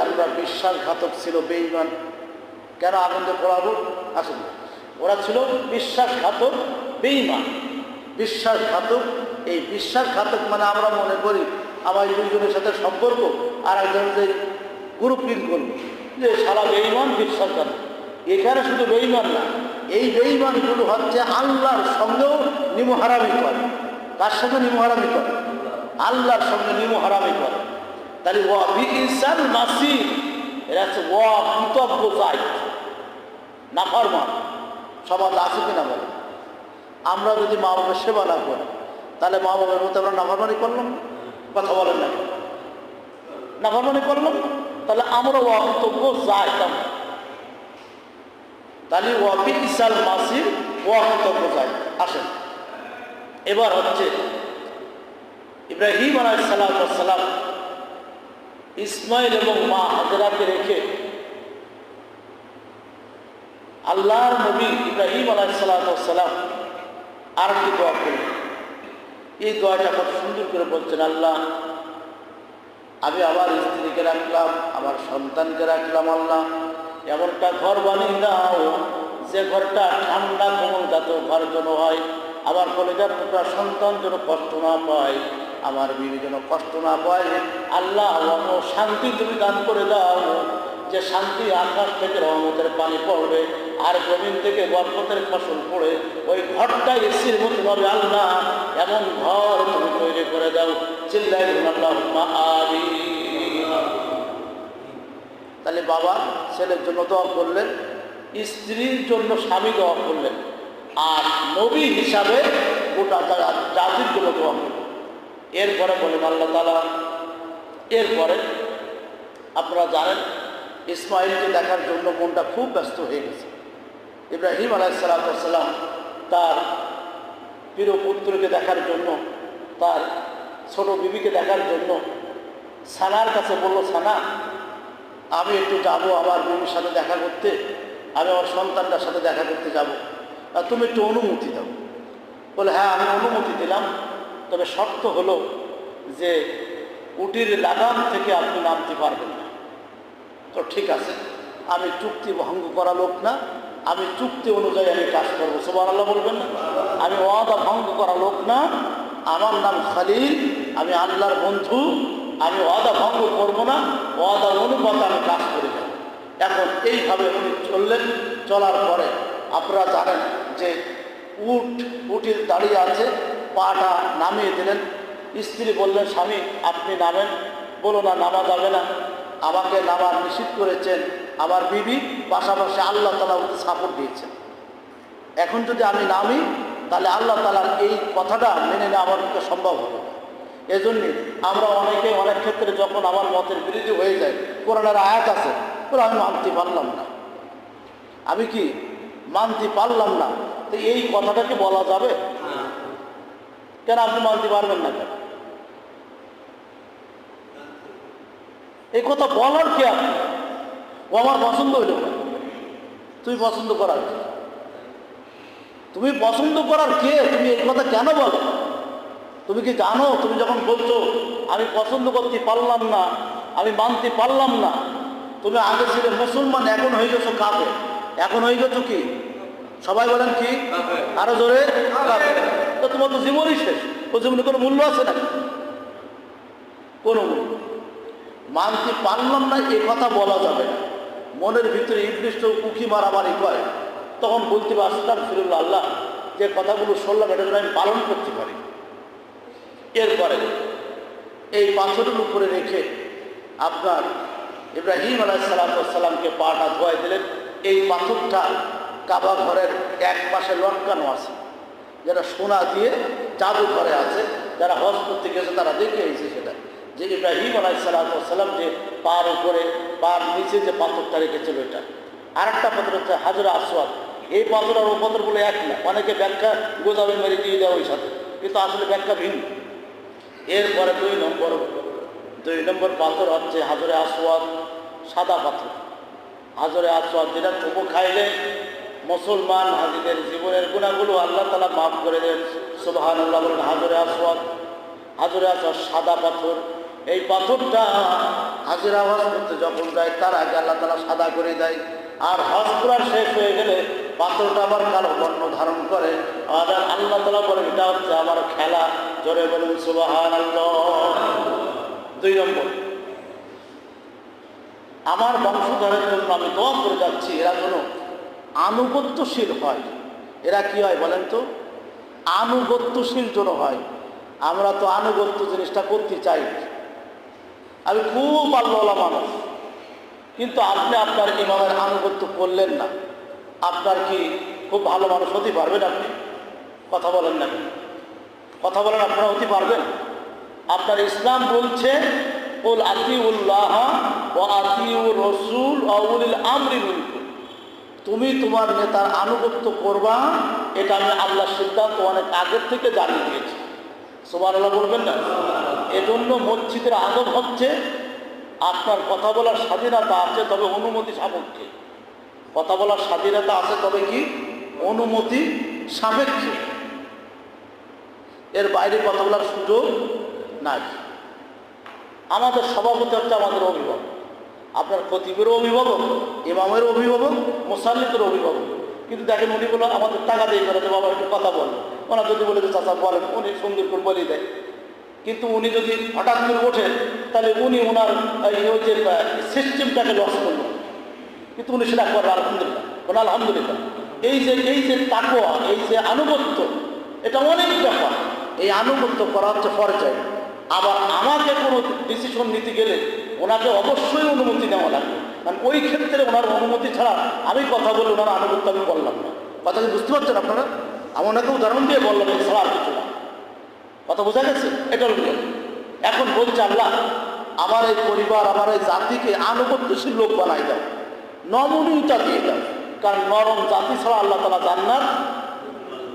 কারণরা বিশ্বাসঘাতক ছিল, বেঈমান। কেন আগুনকে পড়াবো আসুন। ওরা ছিল বিশ্বাসঘাতক, বেঈমান। বিশ্বাসঘাতক, এই বিশ্বাসঘাতক মানে আমরা মনে করি আমার দুইজনের সাথে সম্পর্ক, আর একজন যে গ্রুপিং করব, যে সারা বেঈমান বিশ্বাসঘাতক। এখানে শুধু বেঈমান না, এই বেঈমানগুলো হচ্ছে আল্লাহর সঙ্গেও নিমহারামি করে। তার সঙ্গে নিমহারামি করে? আল্লাহর সঙ্গে নিমহারামি করে। তাহলে ওয়া বি ইনসান মাসি, এরা হচ্ছে ওয়া কৃতজ্ঞ চাই নাফরমান সমাজ আছে কিনা বলে আমরা যদি মা বাবার সেবা না করি, তাহলে মা বাবার মতো আমরা নাফরমানি করলাম? কথা বলেন না নাফরমানি করলাম? তাহলে আমরা অকৃতজ্ঞ যাইতাম তাহলে ওয়াবি ইসাল মাসির ওয়াকৃতজ্ঞ যাই আসেন। এবার হচ্ছে ইব্রাহিম আলাইসালাম ইসমাইল এবং মা হাজরাকে রেখে আল্লাহর নবী ইব্রাহিম আলাইসালাম আর কি দোয়া করলেন। এই দোয়াটা কত সুন্দর করে বলছেন, আল্লাহ, আমি আমার স্ত্রীকে রাখলাম, আমার সন্তানকে রাখলাম, আল্লাহ, এমনটা ঘর বানিয়ে দাও যে ঘরটা ঠান্ডা কোমল যাতে ঘর যেন হয়, আমার কলেজার টুকরা সন্তান যেন কষ্ট না পায়। আমার বিবি যেন কষ্ট না পায়। আল্লাহ শান্তি তুমি দান করে দাও। যে শান্তি আকাশ থেকে রহমতের পানি পড়বে আর জমিন থেকে বরকতের ফসল পড়ে, ওই ঘরটা এসির মতো হবে আল্লাহ এমন ঘর তুমি তৈরি করে দাও। চিল্লাই আল্লাহ তাহলে বাবা, ছেলের জন্য দোয়া করলেন, স্ত্রীর জন্য স্বামী দোয়া করলেন। আর নবী হিসাবে গোটা জা- জাতির জন্য দোয়া করলেন। এরপরে বলেন আল্লাহ তালা এরপরে আপনারা জানেন ইসমাইলকে দেখার জন্য মনটা খুব ব্যস্ত হয়ে গেছে। ইব্রাহিম আলাইসালাম তার প্রিয় পুত্রকে দেখার জন্য, তার ছোট বিবিকে দেখার জন্য সানার কাছে বলল, সানা, আমি একটু যাব আমার বিবির সাথে দেখা করতে, আমি আমার সন্তানটার সাথে দেখা করতে যাব। আর তুমি একটু অনুমতি দাও। বলে হ্যাঁ আমি অনুমতি দিলাম। তবে শর্ত হলো যে উটির লাগাম থেকে আপনি নামতে পারবেন না। তো ঠিক আছে, আমি চুক্তি ভঙ্গ করা লোক না, আমি চুক্তি অনুযায়ী আমি কাজ করব। সোমান আল্লাহ বলবেন না? আমি ওয়াদা ভঙ্গ করা লোক না, আমার নাম খালিল, আমি আল্লাহর বন্ধু, আমি ওয়াদা ভঙ্গ করব না ওয়াদা অনুপাতে আমি কাজ করে যাব। এখন এইভাবে উনি চললেন, চলার পরে আপনারা জানেন যে উট, উটির দাঁড়িয়ে আছে পাটা নামিয়ে দিলেন। স্ত্রী বললেন, স্বামী, আপনি নামেন। বলো না নামা যাবে না। আমাকে নামার নিষিদ্ধ করেছেন। আমার বিবি, পাশাপাশি আল্লাহ তালা ওকে সাপোর্ট দিয়েছেন। এখন যদি আমি নামি, তাহলে আল্লাহ তালার এই কথাটা মেনে নেওয়া আমার পক্ষে সম্ভব হবে এজন্য আমরা অনেকে অনেক ক্ষেত্রে যখন আমার মতের বিরোধী হয়ে যায়, কোরআনের আয়াত আছে, ওরা আমি মানতে পারলাম না। আমি কি মানতে পারলাম না? তো এই কথাটাকে বলা যাবে কেন আপনি মানতে পারবেন না এই কথা বলার কে আপনি ও আমার পছন্দ হইল তুমি পছন্দ করার? তুমি পছন্দ করার কে? তুমি এই কথা কেন বলো? তুমি কি জানো? তুমি যখন বলছো, আমি পছন্দ করতে পারলাম না, আমি মানতে পারলাম না, তুমি আগে ছিলে মুসলমান, এখন হয়ে গেছো কাপে এখন হয়ে গেছো কি? সবাই বলেন কি? আরও জোরে? তো তোমার তো জীবনই শেষ। ও জীবনে কোনো মূল্য আছে না? কোনো মানতে পারলাম না এ কথা বলা যাবে না। মনের ভিতরে নির্দিষ্ট উকি মারামারি করে। তখন বলতে পারি আসতাম ফিরুল্লাহ আল্লাহ, যে কথাগুলো শুনলাম, এটা আমি পালন করতে পারি। এরপরে এই পাথরের উপরে রেখে আপনার ইব্রাহিম আলাইসালামকে পাটা ধোয়াই দিলেন। এই পাথরটা কাবা ঘরের এক পাশে লটকানো আছে। যেটা সোনা দিয়ে জাদু ঘরে আছে, যারা হজ করতে গেছে তারা দেখে এসেছে সেটা। যে ইব্রাহিম আলাইসালাম যে পার উপরে, পার নিচে যে পাথরটা রেখেছিল এটা। আর একটা পাথর হচ্ছে হাজরা আসওয়াদ। এই পাথর আর ও পাথর বলে এক না। অনেকে ব্যাখ্যা গোজাবে মেরে দিয়ে দেওয়া ওই সাথে। কিন্তু আসলে ব্যাখ্যা ভিন্ন। এরপরে দুই নম্বর দুই নম্বর পাথর হচ্ছে হাজরে আসওয়াদ সাদা পাথর। হাজরে আসওয়াদ যেটা চুপো খাইলে মুসলমান হাজিদের জীবনের গুণাগুলো আল্লাহ তালা মাফ করে দেন। সুবাহান আল্লাহ বলেন, হাজরে আসওয়াদ হাজরে আসওয়াদ সাদা পাথর। এই পাথরটা হাজিরা আওয়াজ করতে যখন যায়, তার আগে আল্লাহ তালা সাদা করে দেয়। আর হজ করার শেষ হয়ে গেলে পাথরটা আবার কালো বর্ণ ধারণ করে। আর আল্লাহ তালা বলে এটা হচ্ছে আমার খেলা। জোরে বলুন সুবাহান দুই নম্বর, আমার বংশধরের জন্য আমি দোয়া করে যাচ্ছি। এরা যেন আনুগত্যশীল হয়। এরা কি হয় বলেন তো? আনুগত্যশীল যেন হয়। আমরা তো আনুগত্য জিনিসটা করতে চাই। আমি খুব আল্লাহ মানুষ। কিন্তু আপনি আপনার ইমামের আনুগত্য করলেন না। আপনার কি খুব ভালো মানুষ হতে পারবেন আপনি? কথা বলেন না কথা বলেন আপনারা হতে পারবেন? আপনার ইসলাম বলছে ওল আতিউল্লাহ ও আতিউর রসুল অউলিল আমরি মিনকুম তুমি তোমার নেতার আনুগত্য করবা, এটা আমি আল্লাহ সিদ্ধান্ত অনেক আগের থেকে জানিয়ে দিয়েছি। সোমান আল্লাহ বলবেন না? এজন্য মসজিদের আদব হচ্ছে আপনার কথা বলার স্বাধীনতা আছে, তবে অনুমতি সাপেক্ষে। কথা বলার স্বাধীনতা আছে, তবে কি? অনুমতি সাপেক্ষে। এর বাইরে কথা বলার সুযোগ নাই। আমাদের সভাপতি হচ্ছে আমাদের অভিভাবক। আপনার খতিবেরও অভিভাবক, ইমামের অভিভাবক মোসাল্লিকের অভিভাবক। কিন্তু দেখেন উনি বলো আমাদের টাকা দিয়ে করে বাবা একটু কথা বল ওনার যদি বলে যে, চাচা, বলেন। উনি সুন্দর করে বলে দেয়। কিন্তু উনি যদি হঠাৎ করে ওঠেন তাহলে উনি ওনার ওই যে সিস্টেমটাকে লস করল কিন্তু উনি সেটা করেন আলহামদুলিল্লাহ, বলে আলহামদুলিল্লাহ। এই যে এই যে তাকোয়া এই যে আনুগত্য, এটা অনেক ব্যাপার। এই আনুগত্য করা হচ্ছে পর্যায়ে। আবার আমাকে কোনো ডিসিশন নিতে গেলে ওনাকে অবশ্যই অনুমতি নেওয়া লাগবে। কারণ ওই ক্ষেত্রে ওনার অনুমতি ছাড়া আমি কথা বলে ওনার আনুগত্য আমি করলাম না। কথা বুঝতে পারছেন আপনারা? আমি ওনাকে উদাহরণ দিয়ে বললাম ছাড়া আর কিছু না। কথা বোঝা গেছে? এটা হল এখন বলছে আল্লাহ, আমার এই পরিবার, আমার এই জাতিকে আনুগত্যশীল লোক বানাই দাও। নমনীয়তা দিয়ে দাও। কারণ নরম জাতি ছাড়া আল্লাহ তালা জান্নাত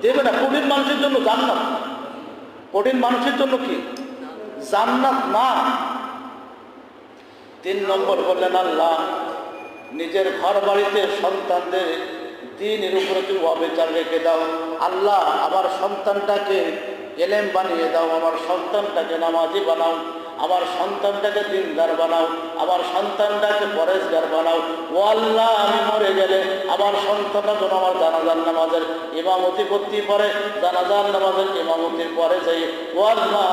দেবে না। কঠিন মানুষের জন্য জান্নাত। কঠিন মানুষের জন্য কি? জান্নাত না। তিন নম্বর বললেন, আল্লাহ, নিজের ঘর বাড়িতে সন্তানদের দিনের উপরে তুমি অবিচার রেখে দাও। আল্লাহ, আমার সন্তানটাকে এলেম বানিয়ে দাও, আমার সন্তানটাকে নামাজি বানাও। আমার সন্তানটাকে দিনদার বানাও, আমার সন্তানটাকে পরেশগার বানাও। ও আল্লাহ, আমি মরে গেলে আমার সন্তানটা যেন আমার জানাজার নামাজের ইমামতি করতে পারে, জানাজার নামাজের ইমামতির পরে যাই। ও আল্লাহ,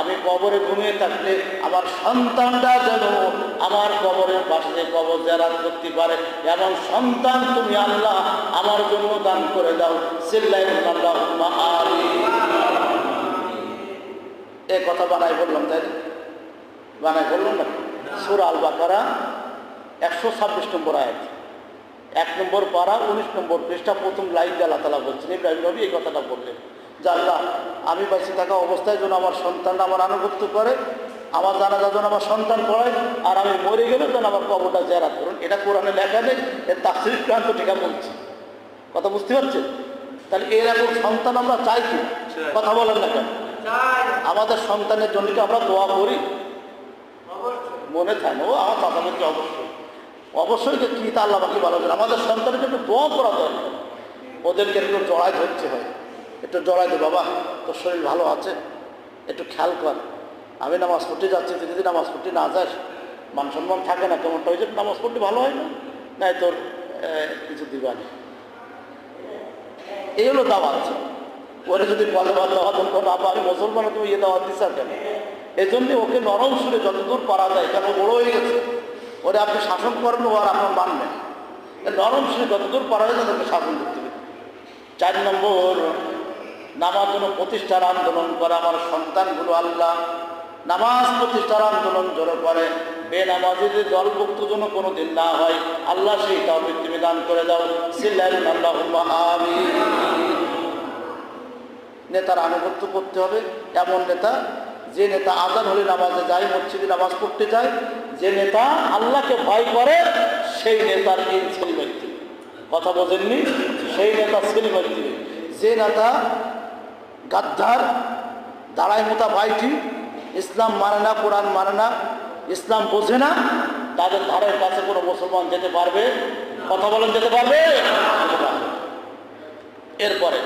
আমি কবরে ঘুমিয়ে থাকলে আমার সন্তানটা যেন আমার কবরের পাশে কবর জেরাত করতে পারে। এমন সন্তান তুমি আল্লাহ আমার জন্য দান করে দাও। সিল্লাই এ কথা বানাই বললাম তাই না? বানাই বললাম না? সুর আল বাকারা একশো ছাব্বিশ নম্বর আয়াত। এক নম্বর পাড়া উনিশ নম্বর পৃষ্ঠা প্রথম লাইন দিয়ে আল্লাহ তালা বলছেন ইব্রাহিম নবী এই কথাটা বললেন। যে আল্লাহ আমি বেঁচে থাকা অবস্থায় যেন আমার সন্তান আমার আনুগত্য করে আমার জানাজা যেন আমার সন্তান পড়ায় আর আমি মরে গেলে যেন আমার কবরটা জেরাত করুন। এটা কোরআনে লেখা নেই এর তাফসির ক্রান্ত টিকা বলছি। কথা বুঝতে পারছেন? তাহলে এরকম সন্তান আমরা চাই কি? কথা বলেন না কেন? আমাদের সন্তানের জন্য কি আমরা দোয়া করি? মনে থাকে না ও আমার চাচাদেরকে অবশ্যই। অবশ্যই যে কী তা আল্লাহ বাকি ভালো আমাদের সন্তানের জন্য দোয়া করা দরকার। ওদেরকে একটু জড়াই ধরতে হয়। একটু জড়াই দে বাবা, তোর শরীর ভালো আছে? একটু খেয়াল কর। আমি নামাজ পড়তে যাচ্ছি তুই যদি নামাজ পড়তে না যাস মান সম্মান থাকে না কেমনটা? ওই জন্য নামাজ পড়তে ভালো হয় না। নাই তোর কিছু দিবানি এই হলো দাওয়াত। ওরে যদি বলে বা দাওয়াত আমি মুসলমান তুমি ইয়ে দাওয়াত দিচ্ছ কেন? এই জন্যে ওকে নরম সুরে যতদূর পারা যায় কেন বড় হয়ে গেছে। ওরে আপনি শাসন করেন, ও আর আপনার মানবেন নরম সুরে যতদূর পারা যায়, তাদেরকে শাসন করতে হবে। চার নম্বর, নামাজ প্রতিষ্ঠার আন্দোলন করে আমার সন্তানগুলো আল্লাহ। নামাজ প্রতিষ্ঠার আন্দোলন জোরে করে। বেনামাজিদের দলভুক্ত যেন কোনো দিন না হয়, আল্লাহ সেই তাও তুমি দান করে দাও। আমি নেতার আনুগত্য করতে হবে। এমন নেতা যে নেতা আজান হলে নামাজে যায়, মসজিদে নামাজ পড়তে যায়, যে নেতা আল্লাহকে ভয় করে, সেই নেতার এই ছেলিমের দিবে কথা বোঝেননি? সেই নেতা ছেলিমের দিবে যে নেতা গাদ্দার, দাঁড়ায় মোতা ভাইটি, ইসলাম মানে না, কোরআন মানে না, ইসলাম বোঝে না, তাদের ধারের কাছে কোনো মুসলমান যেতে পারবে? কথা বলেন যেতে পারবে। এরপরে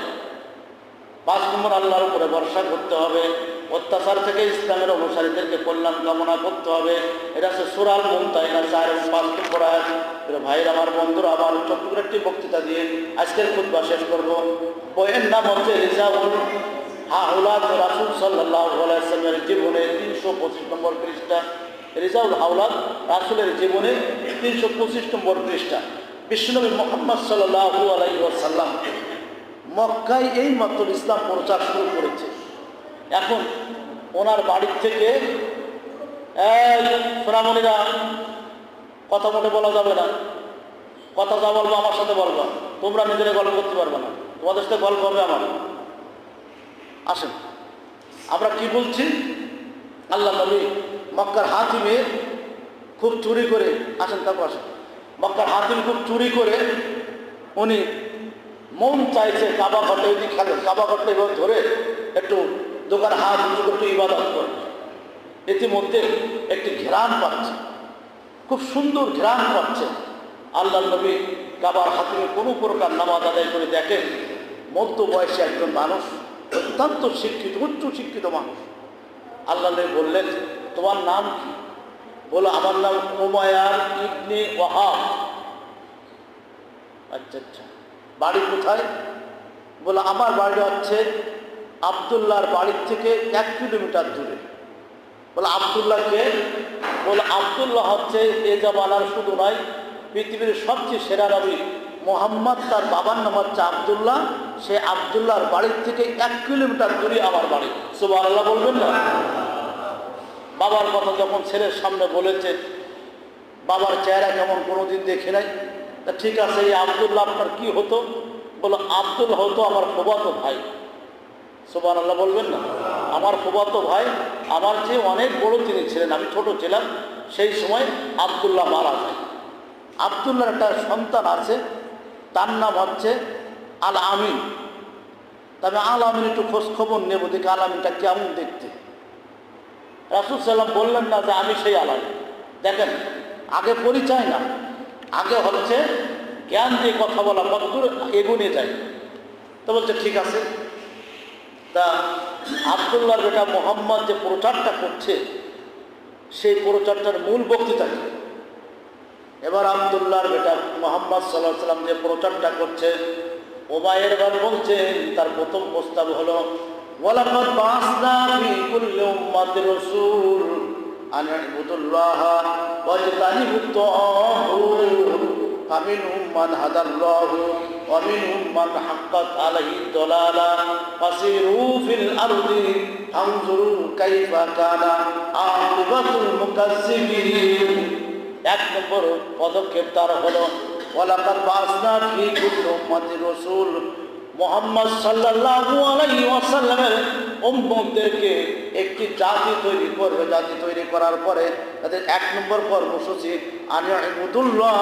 পাঁচ নম্বর আল্লাহর উপরে ভরসা করতে হবে। অত্যাচার থেকে ইসলামের অনুসারীদেরকে কল্যাণ কামনা করতে হবে। এটা হচ্ছে সুরাল মন তাই না চার এবং পাঁচ নম্বর আয়াত ভাইয়ের, আমার বন্ধুরা, আমার ছোট্ট একটি বক্তৃতা দিয়ে আজকের খুদ্া শেষ করব। বইয়ের নাম হচ্ছে রিজাউল হাউলাদ রাসুল সাল্লাহ আলাইসলামের জীবনে তিনশো পঁচিশ নম্বর পৃষ্ঠা। রিজাউল হাওলাদ রাসুলের জীবনে তিনশো পঁচিশ নম্বর পৃষ্ঠা। বিশ্বনবী মোহাম্মদ সাল্লাহ আলাই সাল্লাম মক্কায় এই মাত্র ইসলাম প্রচার শুরু করেছে। এখন ওনার বাড়ির থেকে, এই সোনামণিরা কথা মনে বলা যাবে না। কথা যা বলব আমার সাথে বলবা তোমরা নিজেরা গল্প করতে পারবে না। তোমাদের সাথে গল্প হবে আমার। আসেন। আমরা কি বলছি? আল্লাহ নবী মক্কার হাতিমে খুব চুরি করে, আসেন তারপর আসেন। মক্কার হাতিম খুব চুরি করে উনি মন চাইছে কাবা ঘটে যদি খেলেন। কাবা ঘটে এভাবে ধরে একটু দোকান হাত উঁচু করে একটু ইবাদত করে ইতিমধ্যে একটি ঘেরান পাচ্ছে। খুব সুন্দর ঘেরান পাচ্ছে। আল্লাহ নবী কাবার হাতিমে কোনো প্রকার নামাজ আদায় করে দেখেন, মধ্য বয়সী একজন মানুষ, অত্যন্ত শিক্ষিত, উচ্চ শিক্ষিত মানুষ। আল্লাহ নবী বললেন, তোমার নাম কি? বলো, আমার নাম ওমায়ার ইবনে ওয়াহাব। আচ্ছা আচ্ছা। বাড়ি কোথায়? বলে, আমার বাড়ি হচ্ছে আবদুল্লাহর বাড়ির থেকে এক কিলোমিটার দূরে। বলে আবদুল্লাহকে বলে, আবদুল্লাহ হচ্ছে এ জামানার শুধু নয়, পৃথিবীর সবচেয়ে সেরা নবী মোহাম্মদ, তার বাবার নাম হচ্ছে আবদুল্লাহ। সে আবদুল্লাহর বাড়ির থেকে এক কিলোমিটার দূরে আমার বাড়ি। সুবাহ আল্লাহ বলবেন না? বাবার কথা যখন ছেলের সামনে বলেছে, বাবার চেহারা কেমন কোনোদিন দেখে নাই? তা ঠিক আছে, এই আবদুল্লাহ আপনার কি হতো? বলো আব্দুল হতো আমার ফোবাতো ভাই। সোবান আল্লাহ বলবেন না। আমার ফোবাতো ভাই, আমার চেয়ে অনেক বড় তিনি ছিলেন, আমি ছোট ছিলাম, সেই সময় আবদুল্লাহ মারা যায়। আবদুল্লার একটা সন্তান আছে, তার নাম হচ্ছে আল আমিন তবে আল আমিন একটু খোঁজ খবর নেব, দেখি আল আমিনটা কেমন দেখতে। রাসুল সাল্লাম বললেন না যে আমি সেই আলাম দেখেন, আগে পরিচয় না, আগে হচ্ছে জ্ঞান দিয়ে কথা বলা, কতদূর এগুনে যায়। তো বলছে, ঠিক আছে। তা আবদুল্লার বেটা মোহাম্মদ যে প্রচারটা করছে, সেই প্রচারটার মূল বক্তৃতা কি? এবার আবদুল্লাহর বেটা মোহাম্মদ সাল্লাহ সাল্লাম যে প্রচারটা করছে, ওবায়ের বার বলছেন তার প্রথম প্রস্তাব হলো আমি আন মান ومنهم من حقت عليه الضلالة فسيروا في الأرض فانظروا كيف كان عاقبة المكذبين এক নম্বর পদক্ষেপ তার হলো ওয়ালাকাদ বাসনা ফি কুল্লি উম্মতি রাসূল মুহাম্মদ সাল্লাল্লাহু আলাইহি ওয়াসাল্লামের উম্মতদেরকে একটি জাতি তৈরি করবে। জাতি তৈরি করার পরে তাদের এক নম্বর কর্মসূচি আনিয়াবুদুল্লাহ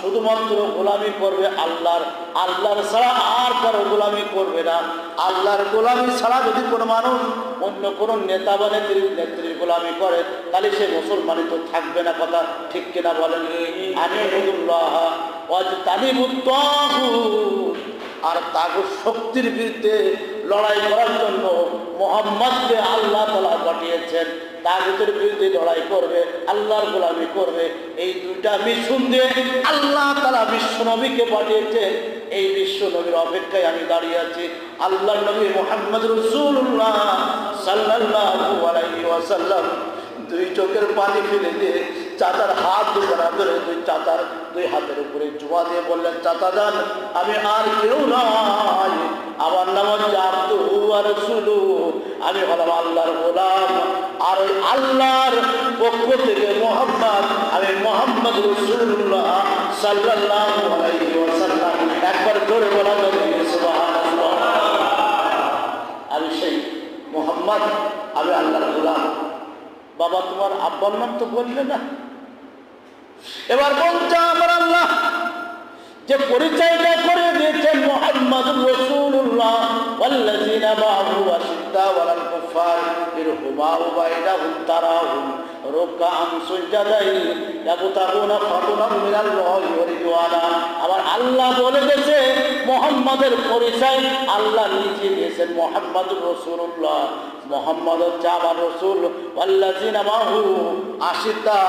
শুধুমাত্র গোলামি করবে আল্লাহর। আল্লাহর ছাড়া আর কারও গোলামি করবে না। আল্লাহর গোলামি ছাড়া যদি কোনো মানুষ অন্য কোনো নেতা বা নেত্রীর নেত্রীর গোলামি করে, তাহলে সে মুসলমানই তো থাকবে না কথা ঠিক কিনা বলেন? তালিবুত্তাহুত আর তাগুর শক্তির বিরুদ্ধে লড়াই করার জন্য মোহাম্মদকে আল্লাহ তালা পাঠিয়েছেন। তাগুতের বিরুদ্ধে লড়াই করবে, আল্লাহর গোলামি করবে। এই দুইটা মিশন দিয়ে আল্লাহ তালা বিশ্ব নবীকে পাঠিয়েছেন এই বিশ্ব নবীর অপেক্ষায় আমি দাঁড়িয়ে আছি। আল্লাহ নবী মোহাম্মদ রসুল্লাহ ওয়াসাল্লাম দুই চোখের পানি ফেলে দিয়ে চাচার হাত দুখানা ধরে দুই চাচার দুই হাতের উপরে জুয়া দিয়ে বললেন, চাচা যান, আমি আর কেউ নয় আমার নাম হচ্ছে আর সুলু আমি হলাম আল্লাহর গোলাম। আর ওই আল্লাহর পক্ষ থেকে মোহাম্মদ, আমি মোহাম্মদ রসুল্লাহ সাল্লাহ একবার জোরে বলা আমি সেই মোহাম্মদ, আমি আল্লাহর গোলাম। বাবা, তোমার আব্বার নাম তো বললে না? এবার বলছে আমার আল্লাহ যে পরিচয়টা করে দিয়েছেন মোহাম্মদ রসুল্লাহ والذين معه أشداء على الكفار رحماء بينهم تراهم রুকান সুজদাই ইয়াবতাগুনা ফাদলাম মিনাল্লাহি ওয়া রিদওয়ানা আবার আল্লাহ বলে গেছে মোহাম্মদের পরিচয় আল্লাহ নিজে দিয়েছেন মোহাম্মদ রসুল্লাহ মোহাম্মদ হচ্ছে আমার রসুল আল্লাহ মাহু আশিতা